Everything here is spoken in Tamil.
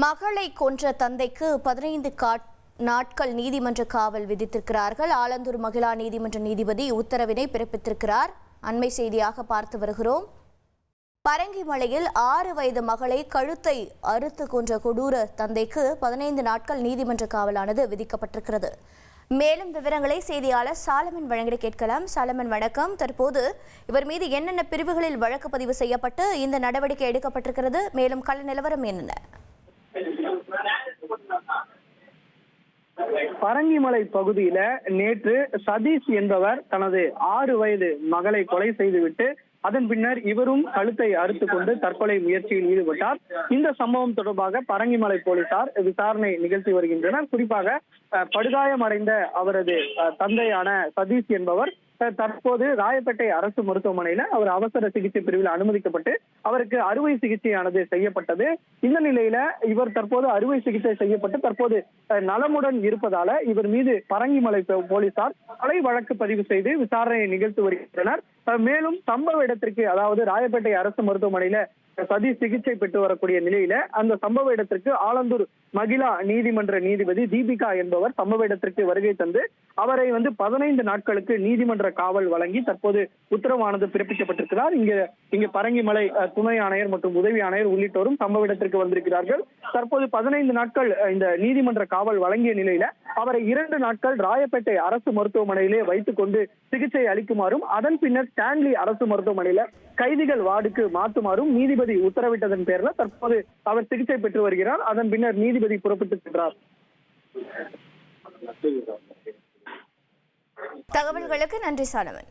மகளை கொன்ற தந்தைக்கு பதினைந்து நாட்கள் நீதிமன்ற காவல் விதித்திருக்கிறார்கள். ஆலந்தூர் மகிழா நீதிமன்ற நீதிபதி உத்தரவினை பிறப்பித்திருக்கிறார். அண்மை செய்தியாக பார்த்து வருகிறோம். பரங்கிமலையில் ஆறு வயது மகளை கழுத்தை அறுத்து கொன்ற கொடூர தந்தைக்கு பதினைந்து நாட்கள் நீதிமன்ற காவலானது விதிக்கப்பட்டிருக்கிறது. மேலும் விவரங்களை செய்தியாளர் சாலமன் வழங்கிட கேட்கலாம். சாலமன் வணக்கம். தற்போது இவர் மீது என்னென்ன பிரிவுகளில் வழக்கு பதிவு செய்யப்பட்டு இந்த நடவடிக்கை எடுக்கப்பட்டிருக்கிறது? மேலும் கள நிலவரம் என்னென்ன? பரங்கிமலை பகுதியில நேற்று சதீஷ் என்பவர் தனது ஆறு வயது மகளை கொலை செய்துவிட்டு அதன் பின்னர் இவரும் கழுத்தை அறுத்து கொண்டு தற்கொலை முயற்சியில் ஈடுபட்டார். இந்த சம்பவம் தொடர்பாக பரங்கிமலை போலீசார் விசாரணை நிகழ்த்தி வருகின்றனர். குறிப்பாக அஹ், படுகாயமடைந்த அவரது அஹ், தந்தையான சதீஷ் என்பவர் தற்போது ராயப்பேட்டை அரசு மருத்துவமனையில அவர் அவசர சிகிச்சை பிரிவில் அனுமதிக்கப்பட்டு அவருக்கு அறுவை சிகிச்சையானது செய்யப்பட்டது. இந்த நிலையில இவர் தற்போது அறுவை சிகிச்சை செய்யப்பட்டு தற்போது நலமுடன் இருப்பதால இவர் மீது பரங்கிமலை போலீசார் கொலை வழக்கு பதிவு செய்து விசாரணையை நிகழ்த்தி வருகின்றனர். மேலும் சம்பவ இடத்திற்கு அதாவது ராயப்பேட்டை அரசு மருத்துவமனையில சதி சிகிச்சை பெற்று வரக்கூடிய நிலையில அந்த சம்பவ இடத்திற்கு ஆலந்தூர் மகிழா நீதிமன்ற நீதிபதி தீபிகா என்பவர் சம்பவ இடத்திற்கு வருகை தந்து அவரை வந்து பதினைந்து நாட்களுக்கு நீதிமன்ற காவல் வழங்கி தற்போது உத்தரவானது பிறப்பிக்கப்பட்டிருக்கிறார். இங்க இங்கு பரங்கிமலை துணை ஆணையர் மற்றும் உதவி ஆணையர் உள்ளிட்டோரும் சம்பவ இடத்திற்கு வந்திருக்கிறார்கள். தற்போது பதினைந்து நாட்கள் இந்த நீதிமன்ற காவல் வழங்கிய நிலையில அவரை இரண்டு நாட்கள் ராயப்பேட்டை அரசு மருத்துவமனையிலே வைத்துக் கொண்டு சிகிச்சை அளிக்குமாறும் அதன் பின்னர் ஸ்டான்லி அரசு மருத்துவமனையில கைதிகள் வார்டுக்கு மாற்றுமாறும் நீதிபதி உத்தரவிட்டதன் பேரில் தற்போது அவர் சிகிச்சை பெற்று வருகிறார். அதன் பின்னர் நீதிபதி புறப்பட்டு சென்றார். தகவல்களுக்கு நன்றி சாலவன்